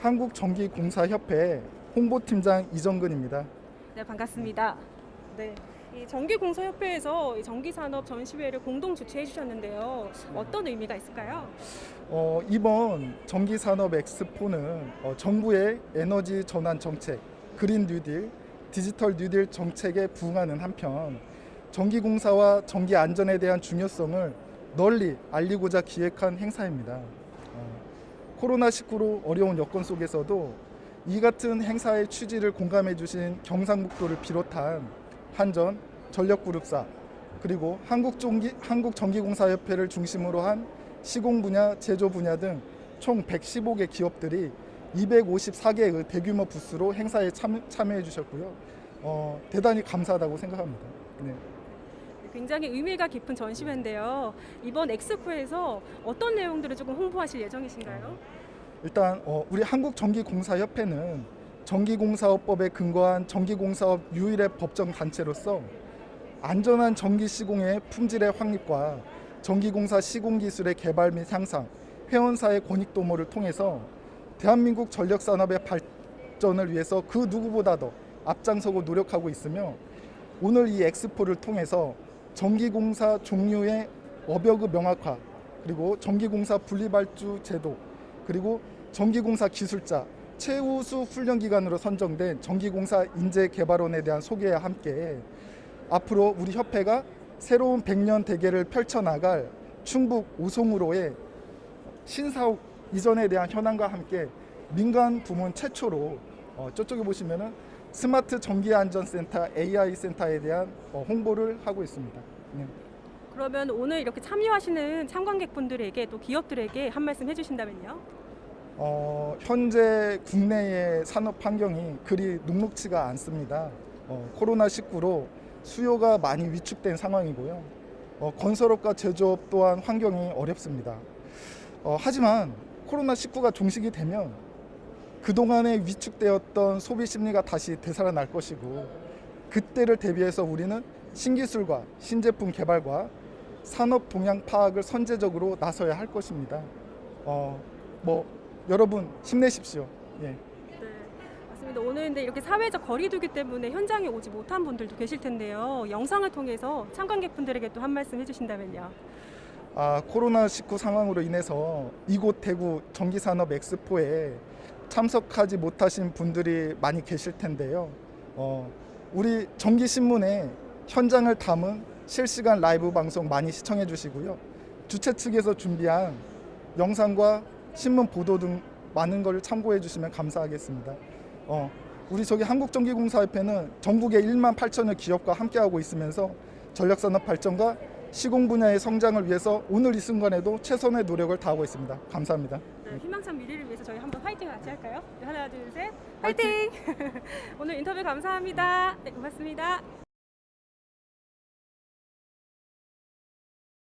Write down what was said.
한국전기공사협회 홍보팀장 이정근입니다. 네, 반갑습니다. 네. 이 전기공사협회에서 이 전기산업 전시회를 공동 주최해 주셨는데요. 어떤 의미가 있을까요? 어, 이번 전기산업 엑스포는 어, 정부의 에너지 전환 정책, 그린 뉴딜, 디지털 뉴딜 정책에 부응하는 한편 전기공사와 전기 안전에 대한 중요성을 널리 알리고자 기획한 행사입니다. 어, 코로나19로 어려운 여건 속에서도 이 같은 행사의 취지를 공감해 주신 경상북도를 비롯한 한전, 전력그룹사 그리고 한국전기, 한국전기공사협회를 중심으로 한 시공 분야, 제조 분야 등 총 115개 기업들이 254개의 대규모 부스로 행사에 참, 참여해 주셨고요. 어, 대단히 감사하다고 생각합니다. 네. 굉장히 의미가 깊은 전시회인데요. 이번 엑스포에서 어떤 내용들을 조금 홍보하실 예정이신가요? 일단 어, 우리 한국전기공사협회는 전기공사업법에 근거한 전기공사업 유일의 법정 단체로서 안전한 전기 시공의 품질의 확립과 전기공사 시공 기술의 개발 및 향상, 회원사의 권익 도모를 통해서 대한민국 전력 산업의 발전을 위해서 그 누구보다 더 앞장서고 노력하고 있으며 오늘 이 엑스포를 통해서 전기공사 종류의 업여그 명확화 그리고 전기공사 분리발주 제도 그리고 전기공사 기술자 최우수 훈련 기관으로 선정된 전기공사 인재 개발원에 대한 소개와 함께 앞으로 우리 협회가 새로운 100년 대계를 펼쳐나갈 충북 오송으로의 신사옥 이전에 대한 현황과 함께 민간 부문 최초로 어, 저쪽에 보시면은 스마트 전기 안전센터 AI 센터에 대한 어, 홍보를 하고 있습니다. 네. 그러면 오늘 이렇게 참여하시는 참관객분들에게 또 기업들에게 한 말씀 해주신다면요? 어, 현재 국내의 산업 환경이 그리 녹록치가 않습니다. 어, 코로나19로 수요가 많이 위축된 상황이고요. 어, 건설업과 제조업 또한 환경이 어렵습니다. 어, 하지만 코로나19가 종식이 되면 그동안에 위축되었던 소비 심리가 다시 되살아날 것이고 그때를 대비해서 우리는 신기술과 신제품 개발과 산업 동향 파악을 선제적으로 나서야 할 것입니다. 어, 뭐 여러분 힘내십시오. 예. 네. 오늘 근데 이렇게 사회적 거리두기 때문에 현장에 오지 못한 분들도 계실 텐데요. 영상을 통해서 참관객분들에게 또 한 말씀 해주신다면요. 아, 코로나 19 상황으로 인해서 이곳 대구 전기산업 엑스포에 참석하지 못하신 분들이 많이 계실 텐데요. 어, 우리 전기신문에 현장을 담은 실시간 라이브 방송 많이 시청해 주시고요. 주최 측에서 준비한 영상과 신문 보도 등 많은 걸 참고해 주시면 감사하겠습니다. 어, 우리 저기 한국전기공사협회는 전국의 1만 8천여 기업과 함께하고 있으면서 전력산업 발전과 시공 분야의 성장을 위해서 오늘 이 순간에도 최선의 노력을 다하고 있습니다. 감사합니다. 네, 희망찬 미래를 위해서 저희 한번 파이팅 같이 할까요? 네, 하나, 둘, 셋, 파이팅! 오늘 인터뷰 감사합니다. 네, 고맙습니다.